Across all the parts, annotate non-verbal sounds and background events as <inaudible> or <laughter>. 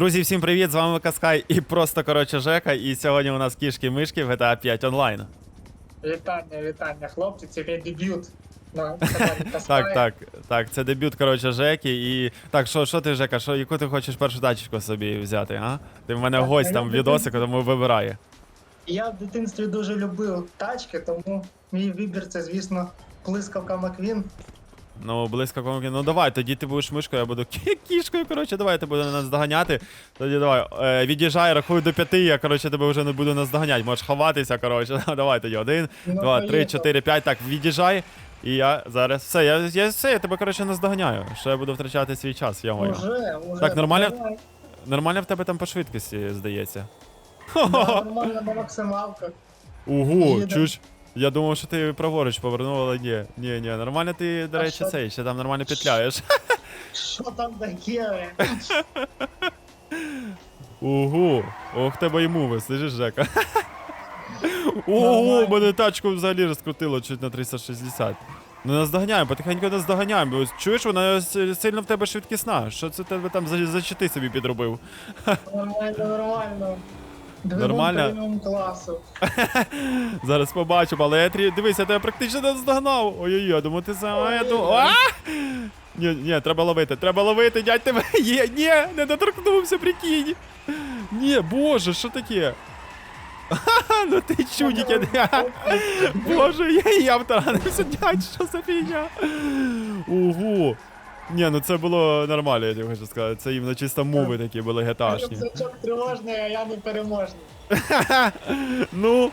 Друзі, всім привіт! З вами Каскай і просто коротше Жека. І сьогодні у нас кішки-мишки в GTA 5 онлайн. Вітання, вітання, хлопці, це мій дебют. на <laughs> каналі Каскай. Так, так, так, це дебют, коротше, Жеки. І. Так, що, що ти, Жека, що, яку ти хочеш першу тачечку собі взяти, а? Ти в мене Так, гость там в відосику, тому вибирає. Я в дитинстві дуже любив тачки, тому мій вибір це, звісно, блискавка Маквін. Ну, близько комки. Ну давай, тоді ти будеш мишкою, я буду кі- кішкою. Коротше, давай ти будеш нас доганяти. Тоді давай. Е, від'їжджай, рахуй до п'яти, я коротше тебе вже не буду наздоганяти. Можеш ховатися, коротше. <laughs> Давай тоді. Один, Ну, два, три, чотири, п'ять. Так, від'їжджай. І я зараз. Все, я, я все, я тебе, коротше, наздоганяю. Що я буду втрачати свій час, я маю. Уже, уже. Так, нормально? Давай. Нормально в тебе там по швидкості, здається. Да, <laughs> нормально на максималках. Ого, Їде. Я думав, що ти праворуч повернув, але ні, ні, ні. Нормально ти, до А речі, що? цей, ще там нормально петляєш. Що там таке? Ого, ох тебе й муви, слышиш, Жека? Ого, <laughs> Нормально. мене тачку взагалі розкрутило чуть на 360. Ну наздоганяємо, потихеньку наздоганяємо. Бо чуєш, вона с- сильно в тебе швидкісна. Що це тебе там за, за чити собі підробив? Нормально, нормально. Нормально? преміум класу. <laughs> Зараз побачимо, але я трі... дивись, я тебе практично наздогнав. Ой-ой, я думаю, ти сама, я думаю. А! Ні, ні, треба ловити, треба ловити, дядь тебе. <laughs> Є, ні, не доторкнувся, прикинь. Ні, боже, що таке? Ха-ха, <laughs> ну ти чудик, я... Боже, я, я втаранився, дядь, що за фігня? Ого. Ні, ну це було нормально, я тобі хочу сказати. Це іменно чисто муви такі були геташні. Рюкзачок тривожний, а я не переможний. <laughs> Ну,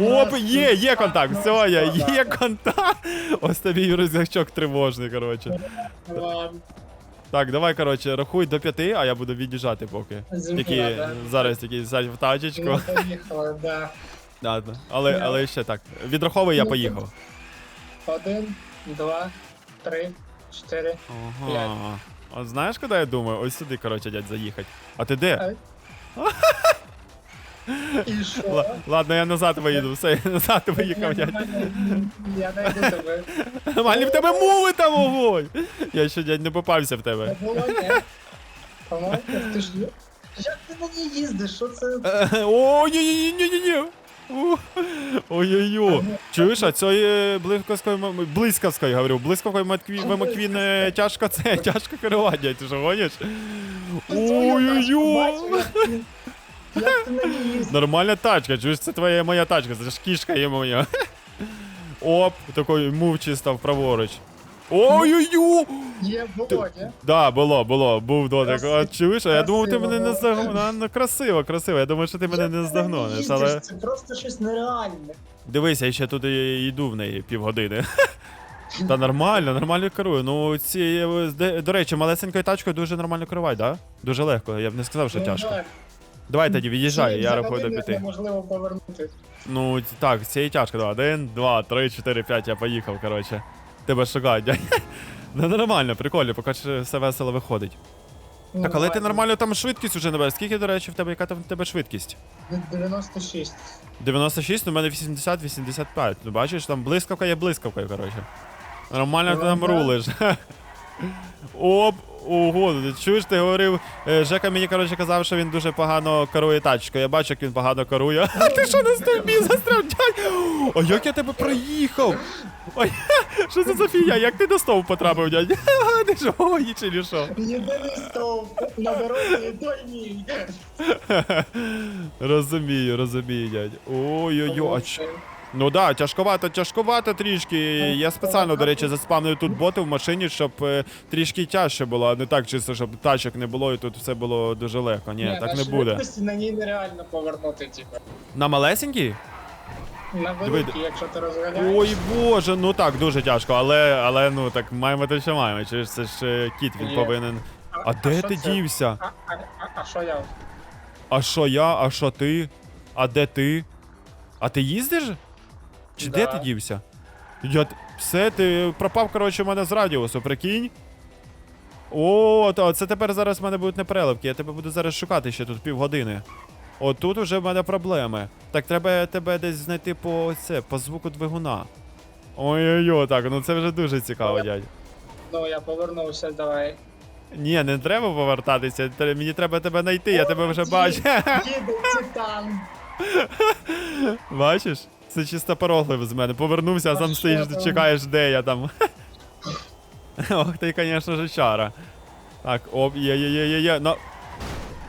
оп, є, є контакт, ну, все, є, є контакт. Ось тобі рюкзачок тривожний, коротше. Ладно. Так, давай, коротше, рахуй до п'яти, а я буду від'їжджати поки. Земля, да. зараз такі сядь в тачечку. Ну, поїхали, да. Да, да. Але, але ще так. Відраховуй, я Ну, поїхав. Один, два, три, чотири. Ага. От знаєш, куди я думаю? Ось сюди, коротше, дядь, заїхати. А ти де? І що? Ла- Ладно, я назад виїду, все, я назад виїхав, дядь. Я найду тебе. Нормально в тебе муви там огонь! Я ще дядь не попався в тебе. По-моєму, ти ж... Як ти на ній їздиш? Що це? О, ні, ні, ні, ні, ні. Ой-ой-ой. Чуєш, а цієї блискавської блискавської, говорю, блискавкої Маквін, тяжко це, <laughs> тяжко керування, ти що гониш? Ой-ой-ой. Нормальна тачка, чуєш, це твоя моя тачка, це ж кішка є моя. Оп, такий мув чисто праворуч. Ой-ой-ой! Є було, ні? Да, було, було, був дотик. Красиво. А чуєш, а я думав, ти Красиво мене не було. здогнав. Ну, красиво, красиво. Я думаю, що ти мене не здогнонеш, але. Це просто щось нереальне. Дивись, я ще тут і йду в неї півгодини. <laughs> Та нормально, нормально керую. Ну, ці, е, де- до речі, малесенькою тачкою дуже нормально керувати, да? Дуже легко, я б не сказав, що Ну, тяжко. так. Давай тоді від'їжджай, я за рахую до годину п'яти. Неможливо повернути. Ну, так, цієї тяжко, да. Один, два, три, чотири, п'ять, я поїхав, коротше. Тебе шукають. <laughs> Ну нормально, прикольно, поки все весело виходить. Ну, Так, але ти нормально там швидкість уже набереш. Скільки, до речі, в тебе, яка там в тебе швидкість? 96. 96, ну в мене 80-85. Ну бачиш, там блискавка є блискавкою, коротше. Нормально ти Ну, там рулиш. <laughs> Оп, ого, чуєш, ти говорив, е, Жека мені, коротше, казав, що він дуже погано керує тачкою. Я бачу, як він погано керує. <laughs> А ти що на стовбі застряв? А як я тебе проїхав? Ой, <laughs> що це за фігня? Як ти до стовп потрапив, дядь? <laughs> Ти ж гої чи що? Єдиний стовп на дорозі, той мій. Розумію, розумію, дядь. Ой-ой-ой, а ч... Ну да, тяжковато, тяжковато трішки. Я спеціально, до речі, заспавнив тут боти в машині, щоб е, трішки тяжче було, а не так чисто, щоб тачок не було і тут все було дуже легко. Ні, так не буде. на ній нереально повернути, типу. На малесенький? На Диви, великій, якщо ти розганяєш. Ой боже, ну так, дуже тяжко, але, але ну так маємо те, що маємо. Чи ж це ж е, кіт, він Є. повинен. А де що ти це? дівся? А, а, а, а що я? А що я, а що ти? А де ти? А ти їздиш? Чи де ти дівся? Я... Все, ти пропав, коротше, у мене з радіусу, прикинь. О, то це тепер зараз в мене будуть непереливки. Я тебе буду зараз шукати ще тут півгодини. От тут уже в мене проблеми. Так треба тебе десь знайти по це, по звуку двигуна. Ой-ой-ой, так, ну це вже дуже цікаво, Я- дядь. Ну, я повернувся, давай. Ні, не треба повертатися. Мені треба тебе знайти, я тебе вже бачу. Титан. Бачиш? Це чисто пороглив з мене. Повернувся, а сам стоїш, чекаєш, де я там. <laughs> Ох ти, звісно ж, чара. Так, оп, є, є, є, є, є. Ну.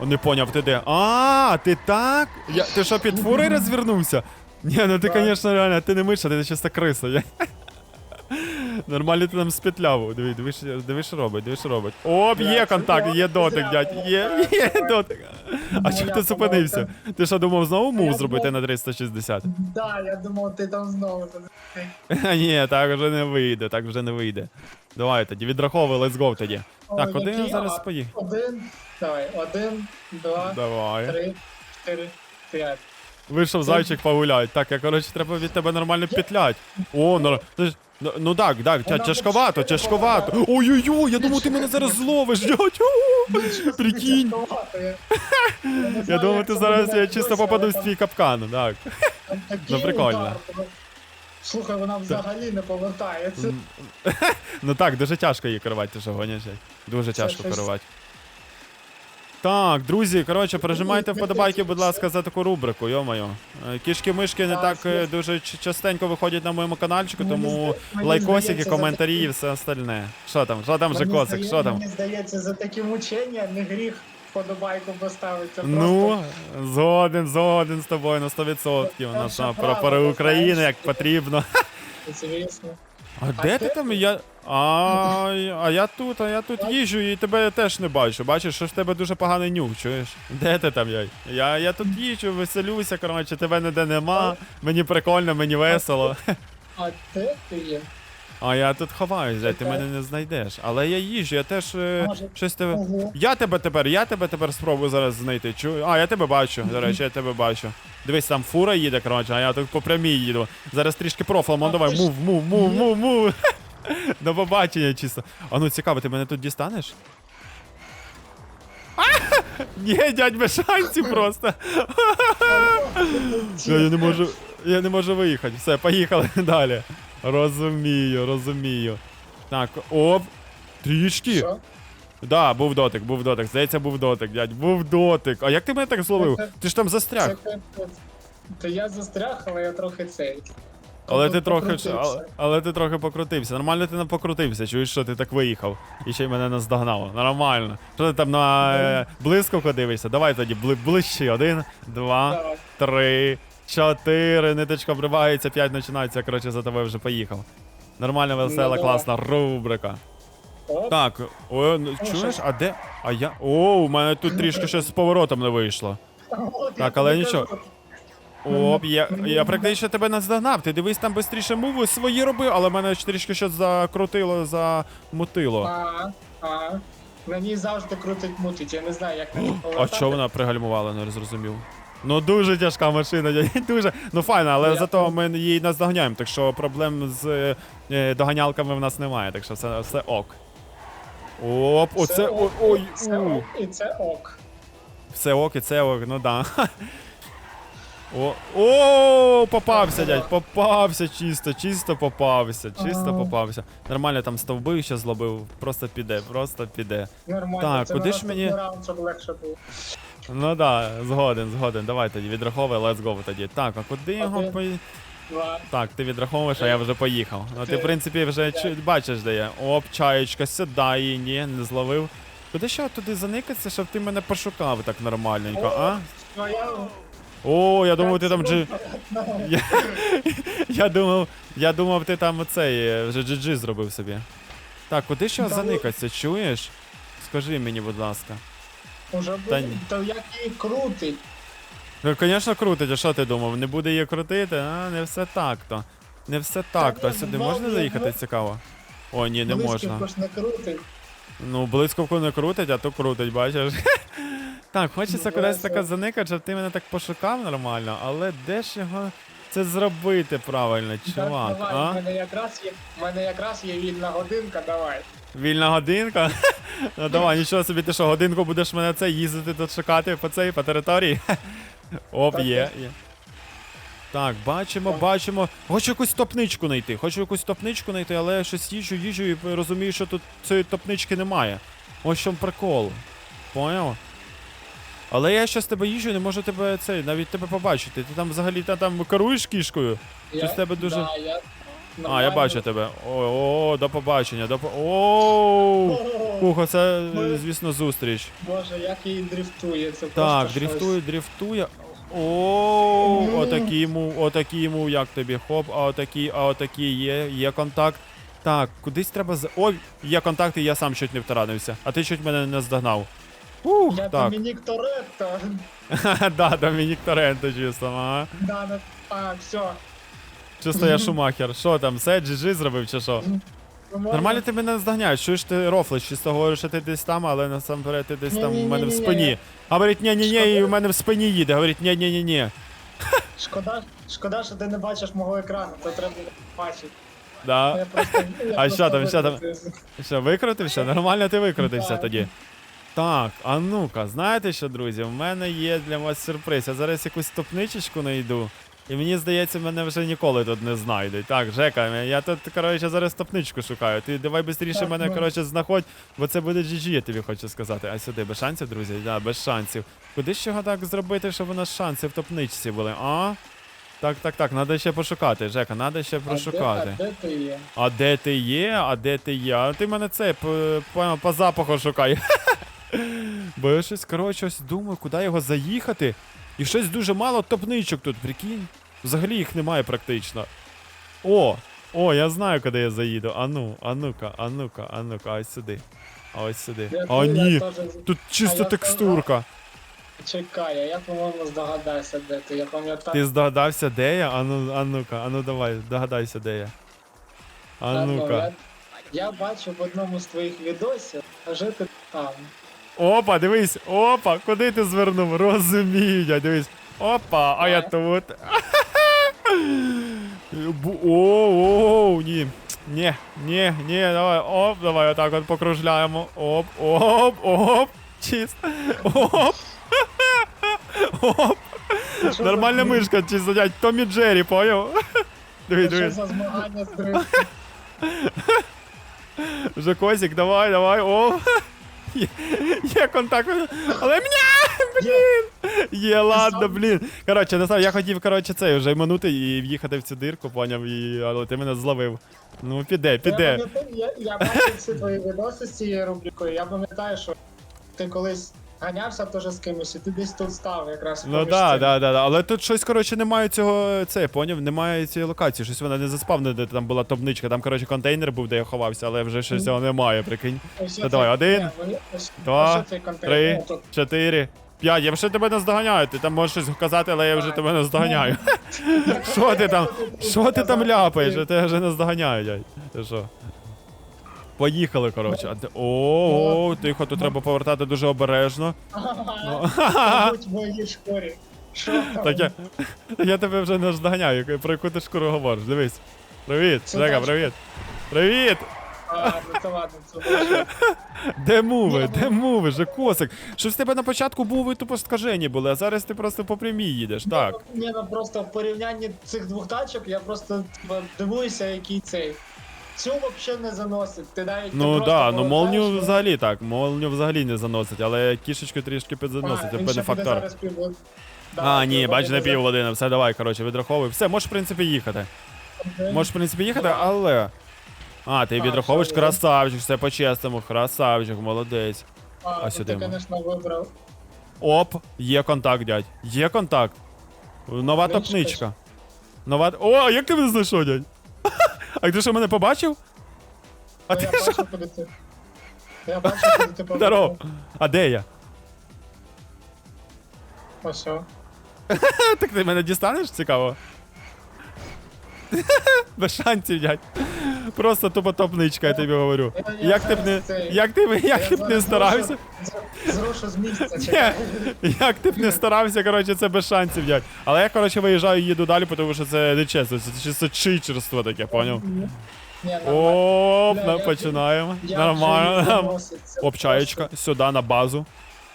О, не поняв, ти де. А, ти так? Я, ти що, під фурою <laughs> розвернувся? Ні, ну ти, звісно, реально, ти не миша, ти чисто криса. <laughs> Нормально ти там спетляв. Диви, диви, що- робить, диви, що робить. Оп, є контакт, є дотик, дядь, є, є дотик. А чого ти зупинився? Ти що думав знову мув зробити на 360? Да, я думав, ти там знову. <laughs> Ні, так вже не вийде, так вже не вийде. Давай тоді, відраховуй, let's go тоді. Так, який зараз поїхав? Один, давай, один, два, три, чотири, п'ять. Вийшов зайчик погулять. Так, я коротше, треба від тебе нормально петлять. О, ну, ж- ну, ну так, так, тя- тяжковато, тяжковато. Ой-ой-ой, я думав, ти мене зараз зловиш, <laughs> дядь. Прикинь. Я думав, ти зараз я чисто попаду в твій капкан, так. Ну, прикольно. Слухай, вона взагалі не повертається. <laughs> Ну так, дуже тяжко її керувати, ти що дядь? Дуже Це тяжко щось- керувати. Так, друзі, коротше, прижимайте не вподобайки, будь ласка, за таку рубрику, йо-моє. Кішки-мишки не Так, е, дуже частенько виходять на моєму каналчику, тому лайкосики, коментарі і все остальне. Що там? Що там же косик? Що там? Мені здається, за такі мучення не гріх вподобайку поставити. Ну, згоден, згоден з тобою на 100%. У нас Перша там правда, прапори України, як потрібно. звісно. А де ти там? Я. А, а я тут, а я тут їжджу і тебе теж не бачу. Бачиш, що в тебе дуже поганий нюх, чуєш? Де ти там, яй? Я, я тут їжджу, веселюся, коротше, тебе ніде нема. Мені прикольно, мені весело. А де ти є? А я тут ховаюсь, дядь, ти мене не знайдеш. Але я їжджу, я теж е, Може. щось тебе. Ого. Я тебе тепер, я тебе тепер спробую зараз знайти. А, я тебе бачу. До речі, я тебе бачу. Дивись, там фура їде, коротше, а я тут по прямій їду. Зараз трішки профлом, а давай, ти ж- мув, мув, мув, мув, мув. <laughs> До побачення чисто. А ну цікаво, ти мене тут дістанеш? А! <laughs> Ні, дядь, без шансів просто. <laughs> Я, я не можу. Я не можу виїхати. Все, поїхали далі. Розумію, розумію. Так, оп. Трішки. Що? Да, був дотик, був дотик. Здається, був дотик, дядь. Був дотик. А як ти мене так зловив? Це- Ти ж там Це застряг. капець. То я застряг, але я трохи цей. Але ти Покрутився. трохи. Але, але ти трохи покрутився. Нормально ти не покрутився. Чуєш, що ти так виїхав. І ще й мене наздогнав. Нормально. Що ти там на е, блискавку дивишся? Давай тоді бли, ближче. Один, два, Давай. три, чотири. Ниточка обривається, п'ять починається. Коротше, за тобою вже поїхав. Нормальна, весела, давай. класна рубрика. Оп. Так, о, ну, чуєш, а де? А я. О, у мене тут трішки щось з поворотом не вийшло. От я Так, але тобі нічого. кажу. Оп, я, Мені я практично тебе наздогнав. Ти дивись там швидше муви свої роби, але мене ж трішки щось закрутило, замутило. А, а. Ній завжди крутить мутить, я не знаю, як ній А повертати. чого вона пригальмувала, не зрозумів. Ну дуже тяжка машина, дуже. Ну файна, але Я зато ми її наздоганяємо, так що проблем з е, доганялками в нас немає, так що все, все ок. Оп, оце. Це Ой, ок, ой, Це у. ок, і це ок. Все ок і це ок, ну да. <laughs> О, о, попався, дядь, попався чисто, чисто попався, чисто Ага. попався. Нормально там стовби ще злобив, просто піде, просто піде. Нормально. Так, це куди на ж мені- раунд, щоб легше було. Ну да, згоден, згоден. Давай тоді відраховуй, let's go тоді. Так, а куди його Один. Два. Так, ти відраховуєш, а я вже поїхав. Ну ти, в принципі, вже чу- бачиш, де я. Оп, чаєчка, сідає, ні, не зловив. Куди ще туди заникатися, щоб ти мене пошукав так нормальненько, а? Твоя... О, я думав, ти там джи. Ну, Я, <laughs> я думав, я думав, ти там оцей е, вже GG зробив собі. Так, куди ще заникатися, чуєш? Скажи мені, будь ласка. Уже Та буде, ні. то як її крутить. Ну, звісно, крутить, а що ти думав? Не буде її крутити? А, не все так-то. Не все так-то. А ні, сюди ну, можна заїхати ну. цікаво? О, ні, не можна. Блискавку ж не крутить. Ну, блискавку не крутить, а то крутить, бачиш. <laughs> Так, хочеться Ну, кудись це- таке заникати, щоб ти мене так пошукав нормально, але де ж його це зробити правильно, чувак, Так, давай, в а? мене якраз є, в мене якраз є вільна годинка, давай. Вільна годинка? <laughs> Ну давай, нічого собі, ти що, годинку будеш мене це їздити тут шукати по цей, по території? <laughs> Оп, є, так. є. Так, бачимо, бачимо. Хочу якусь топничку знайти. Хочу якусь топничку знайти, але я щось їжджу, їжджу і розумію, що тут цієї топнички немає. Ось чому прикол. Поняв? Але я щас тебе їжджу, не можу тебе цей, навіть тебе побачити. Ти там взагалі та там керуєш кішкою? З тебе дуже- Да, я... А, я бачу тебе. О, о, до побачення, до по. О, Ух, це, звісно, зустріч. Боже, як її дрифтує. Це Так, просто дрифтує, дрифтує. О, отакий мув, отакий мув, як тобі. Хоп, а отакий, а отакий є, є контакт. Так, кудись треба з. Ой, є контакт, і я сам чуть не втаранився. А ти чуть мене не здогнав. Ух. Я так. Домінік Торетто. <laughs> да, Домінік Торенто чисто, ага. Да, да. А, все. Чисто я Шумахер. Що там, все, GG зробив чи що? Нормально ти мене наздоганяєш, чуєш ти рофлиш, чисто говориш, що ти десь там, але насамперед ти десь там у мене в Ні-ні-ні-ні-ні. спині. Говорить, ні-ні-ні, і у мене в спині їде. Говорить, ні-ні-ні-ні. Шкода, шкода, що ти не бачиш мого екрану, то треба бачити. Да. Я просто, я <laughs> А просто що там, що там? Що, викрутився? Нормально ти викрутився Так. тоді. Так, а ну-ка, знаєте що, друзі? У мене є для вас сюрприз. Я зараз якусь топничечку знайду. І мені здається, мене вже ніколи тут не знайдуть. Так, Жека, я тут, коротше, зараз топничку шукаю. Ти давай швидше мене, ну. коротше, знаходь, бо це буде GG, я тобі хочу сказати. А сюди, без шансів, друзі? Да, без шансів. Куди ж його так зробити, щоб у нас шанси в топничці були, а? Так, так, так, треба ще пошукати, Жека, треба ще А де- А де ти є? А де ти є? А де ти є? А ти мене це по, по, по запаху шукай. <laughs> Бо я щось, коротше, ось думаю, куди його заїхати. І щось дуже мало топничок тут, прикинь. Взагалі їх немає практично. О! О, я знаю, куди я заїду. А ну, а ну-ка, а ну-ка, а ну-ка, ось сюди. А ось сюди. Я- А ні! теж- Тут чисто текстурка. Чекай, а я, по-моєму, здогадаюся, де ти. Я пам'ятаю. Ти здогадався, де я? А ну, а ну-ка, а ну давай, догадайся, де я. А ну-ка. Я, я бачив в одному з твоїх відосів, а же ти там. Опа, дивись, опа, куди ти звернув? Розумію, я дивись. Опа, а я тут. Бу- О, о, ні. Ні, ні, ні, давай, оп, давай отак от покружляємо. Оп, оп, оп. Чист. Оп. Оп. Нормальна мишка, чисто, дядь, Томі Джері, поняв? Дивись, Що дивись. за змагання з? Вже косик, давай, давай, о. Є, є контакт. Але мня! блін. Є, ладно, блін. Коротше, не знаю, я хотів, коротше, цей вже минути і в'їхати в цю дирку, поняв, і... але ти мене зловив. Ну, піде, піде. Я, я, я бачив всі твої відоси з цією рубрикою. Я пам'ятаю, що ти колись ганявся теж з кимось, і ти десь тут став якраз. Ну да, да, да, да. Але тут щось, коротше, немає цього, це, поняв, немає цієї локації. Щось вона не заспавнена, де там була топничка. Там, коротше, контейнер був, де я ховався, але вже щось цього немає, прикинь. Ось Ну, давай, один, два. Три, Ну, чотири, п'ять. Я вже тебе не здоганяю. Ти там можеш щось казати, але я вже тебе не здоганяю. <laughs> Що ти там? Що ти там ляпаєш? Я тебе вже не здоганяю, дядь. Ти що? Поїхали, коротше. А ти- О, тихо, тут треба повертати дуже обережно. Мабуть, <laughs> в моїй шкурі. Що там? Так я, я тебе вже не здоганяю, яку- про яку ти шкуру говориш. Дивись. Привіт, Це Жека, привіт. Привіт! А, ну це ладно, це більше. <laughs> Де муви? Де муви? Же косик. Що в тебе на початку були тупо скажені були, а зараз ти просто по прямій їдеш. Так. Ні, ну просто в порівнянні цих двох тачок я просто типа, дивуюся, який цей. Цю взагалі не заносить. Ти навіть Ну да, ну ну, взагалі так. Молню взагалі не заносить, але кішечку трішки підзаносить, а, це буде фактор. зараз пів- Да, А, ні, бач, не за- півгодини, все, давай, коротше, відраховуй. Все, можеш, в принципі, їхати. Можеш, в принципі, їхати, але. А, ти відраховуєш красавчик, все по-чесному, красавчик, молодець. А, А ну, сюди ти, звісно, вибрав. Оп, є контакт, дядь. Є контакт. Нова топничка. Нова. О, як ти мене знайшов, дядь? А ти що мене побачив? А ти що? Я бачу, ти <laughs> повернув. А де я? А що? <laughs> Так ти мене дістанеш, цікаво? <laughs> Без шансів, дядь. Просто тупо топничка, я тобі говорю. Як ти б не. Як ти як ти б не старався. з місця. як ти б не старався, коротше, це без шансів, дядь. Але я, коротше, виїжджаю і їду далі, тому що це не чесно, це чисто чичерство таке, поняв? Оп, починаємо. Нормально. Оп, чаєчка, сюди на базу.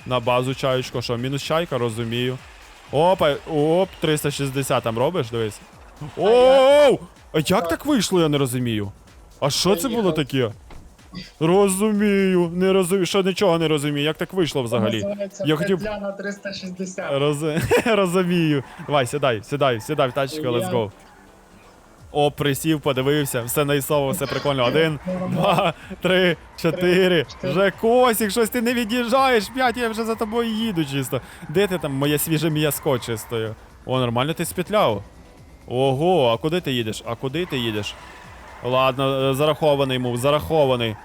На базу чаєчку. Що, мінус чайка, розумію. Опа, оп, 360 там робиш, дивись. Оу! А як так вийшло, я не розумію. А що це було таке? Розумію, не розумію, що нічого не розумію, як так вийшло взагалі. Називається Я хотів- петля на 360. Роз... <laughs> Розумію. Давай, сідай, сідай, сідай в тачку, let's go. О, присів, подивився, все найсово, все прикольно. Один, два, три, чотири. Вже косік, щось ти не від'їжджаєш. П'ять, я вже за тобою їду чисто. Де ти там, моє свіже м'язко чистою? О, нормально ти спетляв. Ого, а куди ти їдеш? А куди ти їдеш? Ладно, е, зарахований мув, зарахований.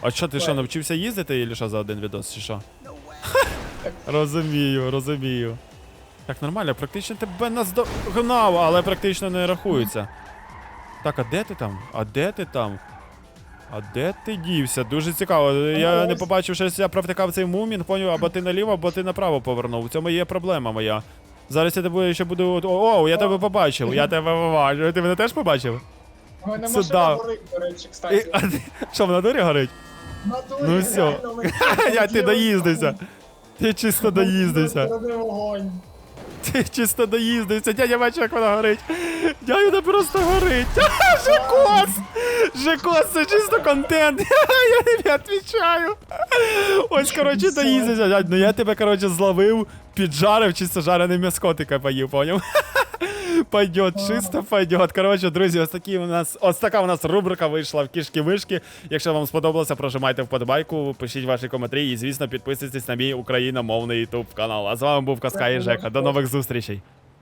А що, ти що, навчився їздити, чи що за один відос, чи що? Розумію, розумію. Так, нормально, практично тебе наздогнав, але практично не рахується. Так, а де ти там? А де ти там? А де ти дівся? Дуже цікаво. Я не побачив, що я провтикав цей мумін, поняв, або ти наліво, або ти направо повернув. В цьому є проблема моя. Зараз я тебе ще буду. О, я тебе побачив, я тебе побачив. Ти мене теж побачив? У мене Це машина да. горить, до речі, І, кстати. а ти, що, в натурі горить? Натурі, Ну все. реально, <laughs> Я ти доїздився. Ти чисто доїздився. Зробив вогонь. Ти чисто доїздився, дядя бачу, як вона горить. Дядя просто горить. <laughs> Жекос! Жекос, це чисто контент. <laughs> Я не відповідаю. Ось, коротше, доїздився. Дядь, ну я тебе, коротше, зловив, піджарив, чисто жарене м'яско ти поїв, поняв? Пойдет, чисто пойдет. Коротше, друзі, ось такі у нас, ось така у нас рубрика вийшла в кішки-вишки. Якщо вам сподобалося, прожимайте вподобайку, пишіть ваші коментарі і, звісно, підписуйтесь на мій україномовний ютуб канал. А з вами був Каска і Жека. До нових зустрічей.